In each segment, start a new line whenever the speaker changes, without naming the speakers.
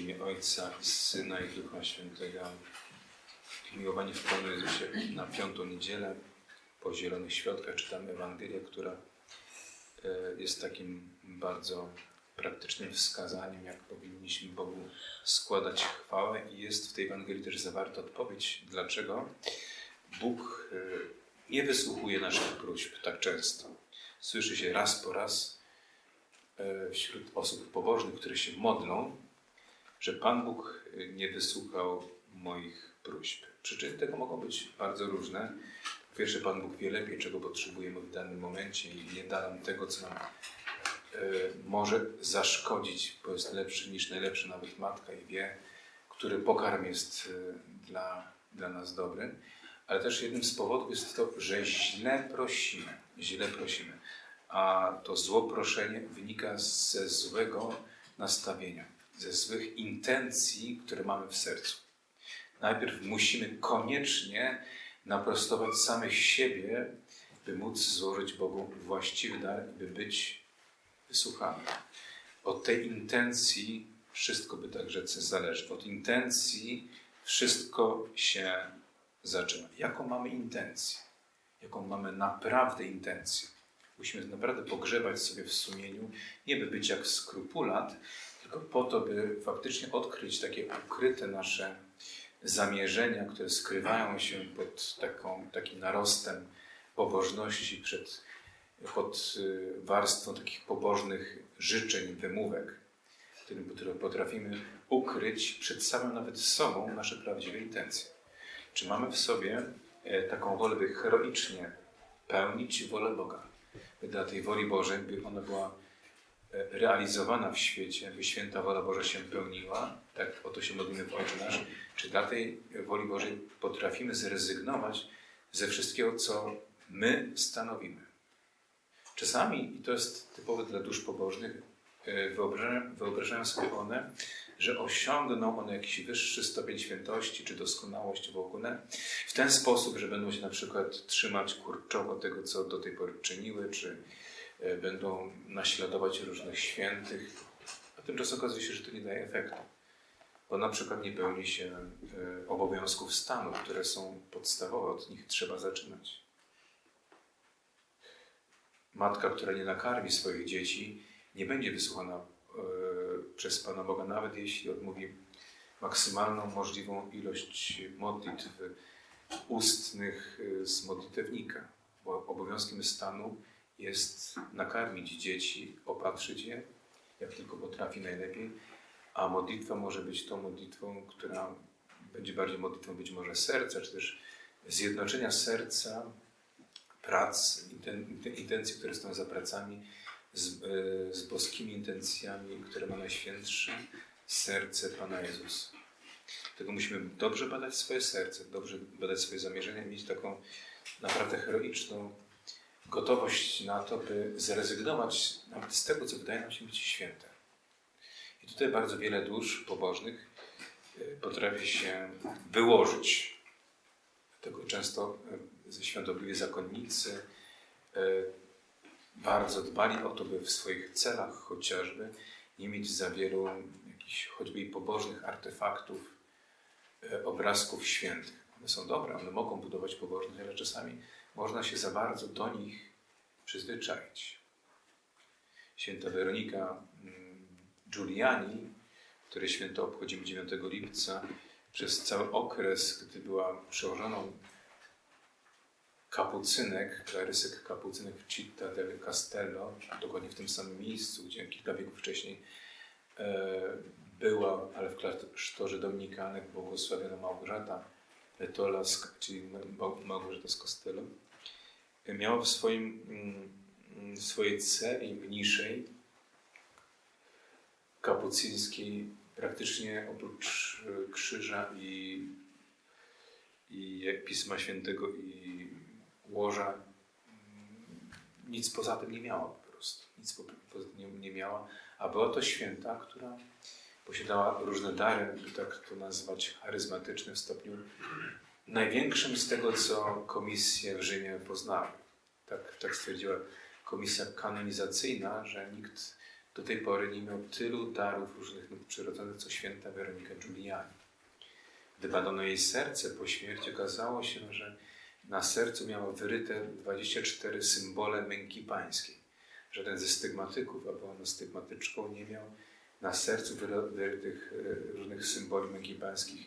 imię Ojca i Syna i Ducha Świętego. Miłowani w Panu Jezusie na piątą niedzielę po Zielonych Świątkach czytamy Ewangelię, która e, jest takim bardzo praktycznym wskazaniem, jak powinniśmy Bogu składać chwałę i jest w tej Ewangelii też zawarta odpowiedź, dlaczego Bóg e, nie wysłuchuje naszych próśb tak często. Słyszy się raz po raz e, wśród osób pobożnych, które się modlą, że Pan Bóg nie wysłuchał moich próśb. Przyczyny tego mogą być bardzo różne. Po pierwsze, Pan Bóg wie lepiej, czego potrzebujemy w danym momencie i nie da nam tego, co nam e, może zaszkodzić, bo jest lepszy niż najlepsza nawet matka i wie, który pokarm jest e, dla, dla nas dobry. Ale też jednym z powodów jest to, że źle prosimy. Źle prosimy. A to zło proszenie wynika ze złego nastawienia, ze złych intencji, które mamy w sercu. Najpierw musimy koniecznie naprostować samych siebie, by móc złożyć Bogu właściwy dar by być wysłuchany. Od tej intencji wszystko by tak rzec zależy. Od intencji wszystko się zaczyna. Jaką mamy intencję? Jaką mamy naprawdę intencję? Musimy naprawdę pogrzebać sobie w sumieniu, nie by być jak skrupulat, tylko po to, by faktycznie odkryć takie ukryte nasze zamierzenia, które skrywają się pod taką, takim narostem pobożności, przed, pod y, warstwą takich pobożnych życzeń, wymówek, które potrafimy ukryć przed samym nawet sobą nasze prawdziwe intencje. Czy mamy w sobie e, taką wolę, by heroicznie pełnić wolę Boga? Dla tej woli Bożej, by ona była e, realizowana w świecie, by święta wola Boża się pełniła, tak o to się modlimy w Nasz, czy dla tej woli Bożej potrafimy zrezygnować ze wszystkiego, co my stanowimy. Czasami, i to jest typowe dla dusz pobożnych, e, wyobrażają, wyobrażają sobie one, że osiągną one jakiś wyższy stopień świętości czy doskonałość w ogóle w ten sposób, że będą się na przykład trzymać kurczowo tego, co do tej pory czyniły, czy e, będą naśladować różnych świętych, a tymczasem okazuje się, że to nie daje efektu. Bo na przykład nie pełni się e, obowiązków stanu, które są podstawowe, od nich trzeba zaczynać. Matka, która nie nakarmi swoich dzieci, nie będzie wysłuchana e, przez Pana Boga, nawet jeśli odmówi maksymalną możliwą ilość modlitw ustnych e, z modlitewnika. Bo obowiązkiem stanu jest nakarmić dzieci, opatrzyć je, jak tylko potrafi najlepiej, a modlitwa może być tą modlitwą, która będzie bardziej modlitwą być może serca, czy też zjednoczenia serca, prac, intencji, które stoją za pracami, z, e, z boskimi intencjami, które ma Najświętsze serce Pana Jezusa. Tego musimy dobrze badać swoje serce, dobrze badać swoje zamierzenia, mieć taką naprawdę heroiczną gotowość na to, by zrezygnować nawet z tego, co wydaje nam się być święte. I tutaj bardzo wiele dusz pobożnych e, potrafi się wyłożyć. Dlatego często e, ze świątobliwi zakonnicy bardzo dbali o to, by w swoich celach chociażby nie mieć za wielu jakichś choćby i pobożnych artefaktów, e, obrazków świętych. One są dobre, one mogą budować pobożność, ale czasami można się za bardzo do nich przyzwyczaić. Święta Weronika mm, Giuliani, które święto obchodzimy 9 lipca, przez cały okres, gdy była przełożoną kapucynek, klarysek kapucynek w Città del Castello, dokładnie w tym samym miejscu, gdzie kilka wieków wcześniej e, była, ale w klasztorze dominikanek błogosławiona Małgorzata Petola, czyli Małgorzata z Costello, miała w swoim, mm, w swojej celi mniejszej kapucyńskiej praktycznie oprócz krzyża i, i Pisma Świętego i łoża nic poza tym nie miała po prostu. Nic poza tym nie miała, a była to święta, która posiadała różne dary, by tak to nazwać, charyzmatyczne w stopniu największym z tego, co komisje w Rzymie poznały. Tak, tak stwierdziła komisja kanonizacyjna, że nikt do tej pory nie miał tylu darów różnych nadprzyrodzonych, co święta Weronika Giuliani. Gdy badano jej serce po śmierci, okazało się, że na sercu miała wyryte 24 symbole męki pańskiej. Żaden ze stygmatyków, a była ona stygmatyczką, nie miał na sercu wyry- wyrytych e, różnych symboli męki pańskich,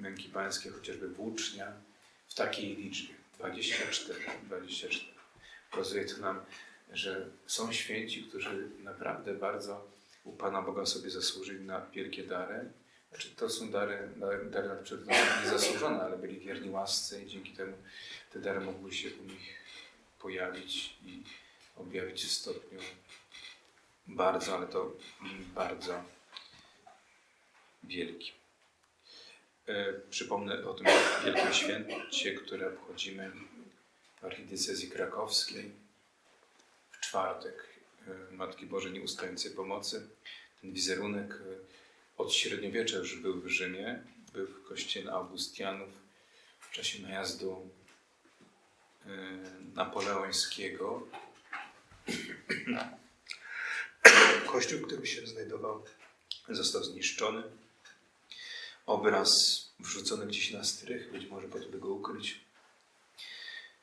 męki pańskiej, chociażby włócznia, w takiej liczbie. 24. 24. Pokazuje to nam, że są święci, którzy naprawdę bardzo u Pana Boga sobie zasłużyli na wielkie dary. Znaczy, to są dary, dary, dary nadprzyrodzone, niezasłużone, ale byli wierni łasce i dzięki temu te dary mogły się u nich pojawić i objawić w stopniu bardzo, ale to bardzo wielkim. E, przypomnę o tym wielkim święcie, które obchodzimy w archidiecezji krakowskiej w czwartek e, Matki Bożej Nieustającej Pomocy. Ten wizerunek e, od średniowiecza już był w Rzymie, był w kościele Augustianów w czasie najazdu e, napoleońskiego. Kościół, który się znajdował, został zniszczony. Obraz wrzucony gdzieś na strych, być może po to, by go ukryć.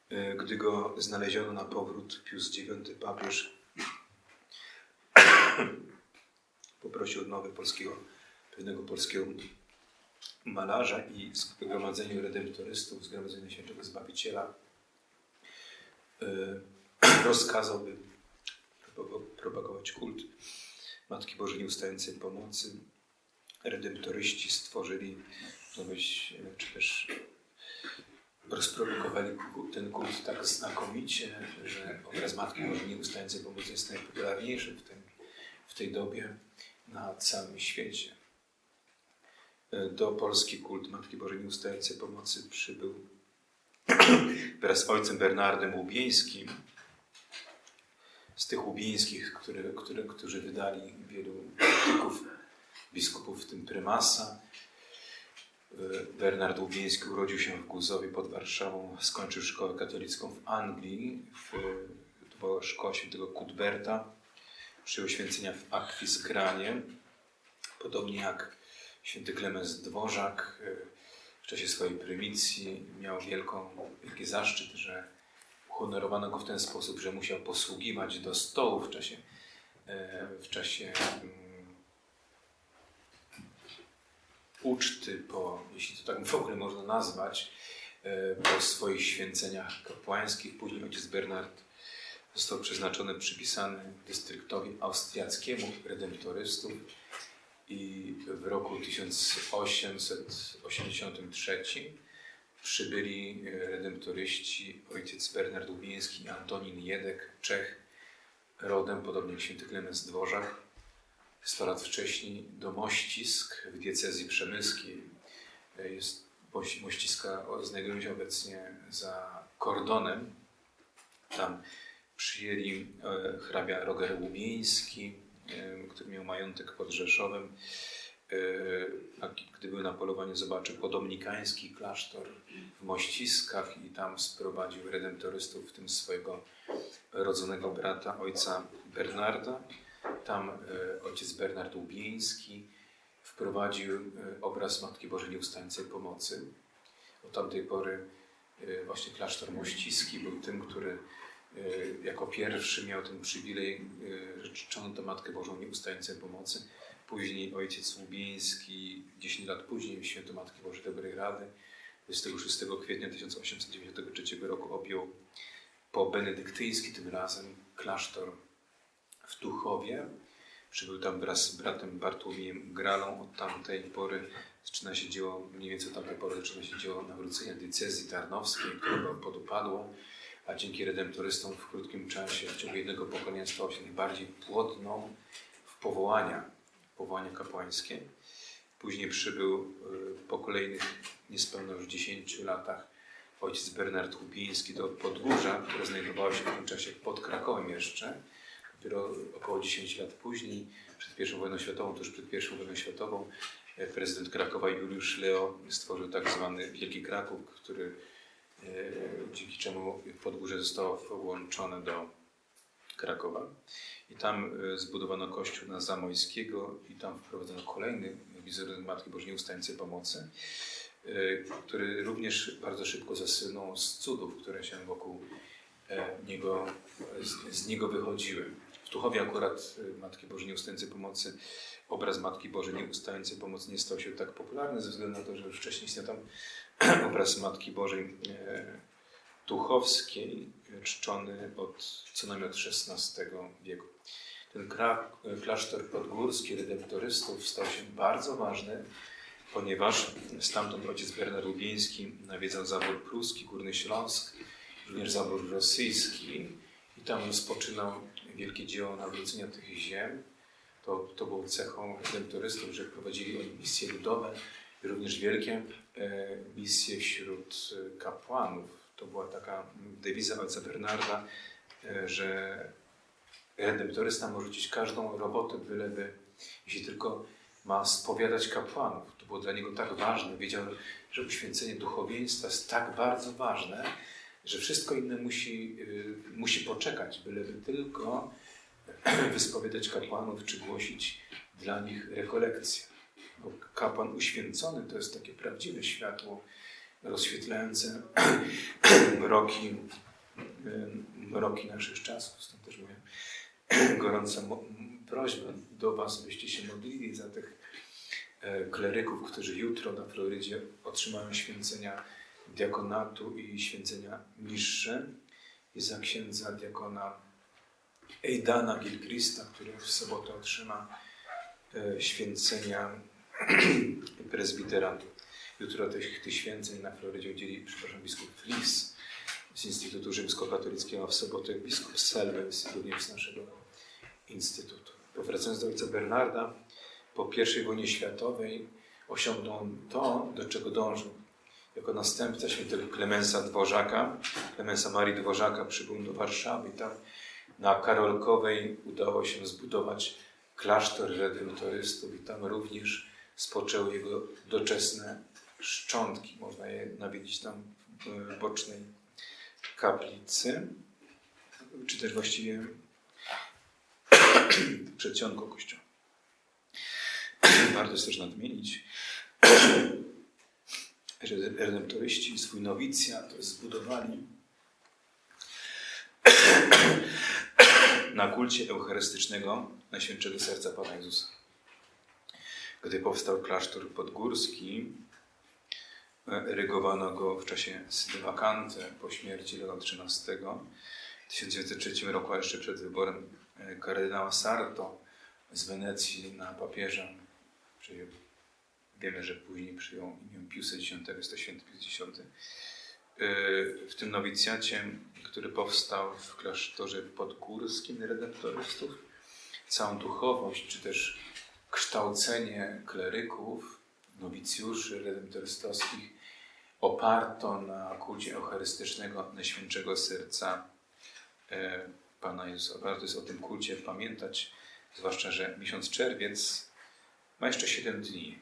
E, Gdy go znaleziono na powrót, Pius IX papież poprosił odnowy polskiego, pewnego polskiego malarza i zgromadzeniu redemptorystów, zgromadzeniu świętego Zbawiciela e, rozkazał, by propago- propagować kult Matki Bożej Nieustającej Pomocy. Redemptoryści stworzyli, być, czy też rozprodukowali ten kult tak znakomicie, że obraz Matki Bożej Nieustającej Pomocy jest najpopularniejszy w, tym, w tej dobie na całym świecie. Do Polski kult Matki Bożej Nieustającej Pomocy przybył wraz z ojcem Bernardem Łubieńskim. Z tych łubieńskich, które, które, którzy wydali wielu biskupów, biskupów, w tym prymasa. Bernard Łubieński urodził się w Guzowie pod Warszawą, skończył szkołę katolicką w Anglii, w, to była szkoła świętego Cuthberta. Przyjął święcenia w Akwizgranie, podobnie jak święty Klemens Dworzak e, w czasie swojej prymicji miał wielką, wielki zaszczyt, że uhonorowano go w ten sposób, że musiał posługiwać do stołu w czasie, e, w czasie mm, uczty, po, jeśli to tak w ogóle można nazwać, e, po swoich święceniach kapłańskich. Później ojciec Bernard został przeznaczony, przypisany dystryktowi austriackiemu redemptorystów i w roku 1883 przybyli e, redemptoryści ojciec Bernard Łubiński i Antonin Jedek, Czech, rodem, podobnie jak święty Klemens Dworzak, 100 lat wcześniej do Mościsk w diecezji przemyskiej. E, Jest, Moś- Mościska znajdują się obecnie za kordonem. Tam przyjęli e, hrabia Roger Łubieński, który miał majątek pod Rzeszowem. E, a gdy był na polowaniu, zobaczył podomnikański klasztor w Mościskach i tam sprowadził redemptorystów, w tym swojego rodzonego brata, ojca Bernarda. Tam e, ojciec Bernard Łubieński wprowadził e, obraz Matki Bożej Nieustającej Pomocy. Od tamtej pory właśnie klasztor Mościski był tym, który jako pierwszy miał ten przywilej, e, że Matkę Bożą Nieustającej Pomocy. Później ojciec Łubieński, 10 lat później, święto Matki Bożej Dobrej Rady, 26 kwietnia 1893 roku objął po benedyktyński tym razem klasztor w Tuchowie. Przybył tam wraz z bratem Bartłomiejem Gralą. Od tamtej pory zaczyna się dzieło, mniej więcej od tamtej pory zaczyna się dzieło nawrócenia diecezji tarnowskiej, która była podupadłą, a dzięki redemptorystom w krótkim czasie, w ciągu jednego pokolenia stała się najbardziej płodną w powołania, powołania kapłańskie. Później przybył y, po kolejnych niespełna już 10 latach ojciec Bernard Łupiński do Podgórza, które znajdowało się w tym czasie pod Krakowem jeszcze. Dopiero około 10 lat później, przed I wojną światową, tuż przed I wojną światową, e, prezydent Krakowa Juliusz Leo stworzył tak zwany Wielki Kraków, który, dzięki czemu Podgórze zostało włączone do Krakowa. I tam e, zbudowano kościół na Zamojskiego i tam wprowadzono kolejny wizerunek Matki Bożej Nieustającej Pomocy, e, który również bardzo szybko zasynął z cudów, które się wokół e, niego, z, z niego wychodziły. W Tuchowie akurat e, Matki Bożej Nieustającej Pomocy obraz Matki Bożej Nieustającej Pomocy nie stał się tak popularny ze względu na to, że już wcześniej istniał tam obraz Matki Bożej e, Tuchowskiej, e, czczony od co najmniej od XVI wieku. Ten klasztor podgórski redemptorystów stał się bardzo ważny, ponieważ stamtąd ojciec Bernard Lubieński nawiedzał zabór pruski, Górny Śląsk, również zabór rosyjski i tam rozpoczynał wielkie dzieło nawrócenia tych ziem. To, to było cechą redemptorystów, że prowadzili oni misje ludowe również wielkie e, misje wśród e, kapłanów. To była taka dewiza ojca Bernarda, e, że redemptorysta może rzucić każdą robotę, byleby, jeśli tylko ma spowiadać kapłanów. To było dla niego tak ważne. Wiedział, że uświęcenie duchowieństwa jest tak bardzo ważne, że wszystko inne musi, musi poczekać, byleby tylko wyspowiadać kapłanów czy głosić dla nich rekolekcje. Bo kapłan uświęcony to jest takie prawdziwe światło rozświetlające mroki, mroki naszych czasów. Stąd też moja gorąca prośba do Was, byście się modlili za tych e, kleryków, którzy jutro na Florydzie otrzymają święcenia diakonatu i święcenia niższe i za księdza diakona Ejdana Gilchrista, który w sobotę otrzyma e, święcenia prezbiteratu. Jutro tych, tych święceń na Florydzie udzieli, przepraszam, biskup Flis z Instytutu Rzymskokatolickiego, a w sobotę biskup Selwes, również z naszego Instytutu. Powracając do ojca Bernarda, po I wojnie światowej osiągnął to, do czego dążył. Jako następca świętego Klemensa Dworzaka, Klemensa Marii Dworzaka przybył do Warszawy i tam na Karolkowej udało się zbudować klasztor redemptorystów i tam również spoczęły jego doczesne szczątki. Można je nawiedzić tam w bocznej kaplicy, czy też właściwie przedsionką kościoła. Warto jest też nadmienić, że redemptoryści swój nowicjat zbudowali na kulcie eucharystycznego Najświętszego Serca Pana Jezusa. Gdy powstał klasztor podgórski, rygowano go w czasie sedy vacante po śmierci Leona XIII w 1903 roku, a jeszcze przed wyborem e, kardynała Sarto z Wenecji na papieża. Przyjął, wiemy, że później przyjął imię Piusa X, jest to święty Pius X. E, W tym nowicjacie, który powstał w klasztorze podgórskim redemptorystów, całą duchowość, czy też kształcenie kleryków, nowicjuszy redemptorystowskich oparto na kulcie eucharystycznego Najświętszego Serca e, Pana Jezusa. Warto jest o tym kulcie pamiętać, zwłaszcza, że miesiąc czerwiec ma jeszcze 7 dni,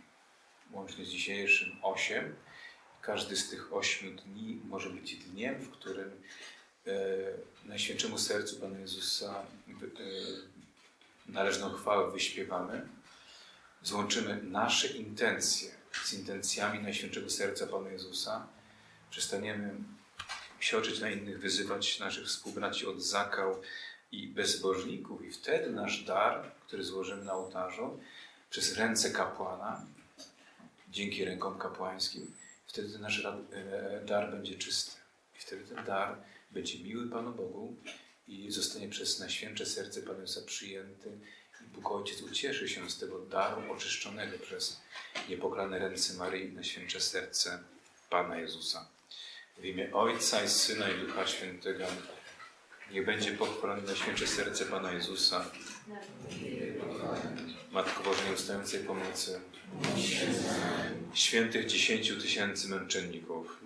łącznie z dzisiejszym 8. Każdy z tych 8 dni może być dniem, w którym e, Najświętszemu Sercu Pana Jezusa e, należną chwałę wyśpiewamy. Złączymy nasze intencje z intencjami Najświętszego Serca Pana Jezusa. Przestaniemy sioczyć na innych, wyzywać naszych współbraci od zakał i bezbożników i wtedy nasz dar, który złożymy na ołtarzu, przez ręce kapłana, dzięki rękom kapłańskim, wtedy nasz e, dar będzie czysty. I wtedy ten dar będzie miły Panu Bogu i zostanie przez Najświętsze Serce Pana Jezusa przyjęty Bóg Ojciec ucieszy się z tego daru oczyszczonego przez niepokalane ręce Maryi i Najświętsze Serce Pana Jezusa. W imię Ojca i Syna i Ducha Świętego niech będzie pochwalone Najświętsze Serce Pana Jezusa, Matko Boża Nieustającej Pomocy, świętych dziesięciu tysięcy męczenników,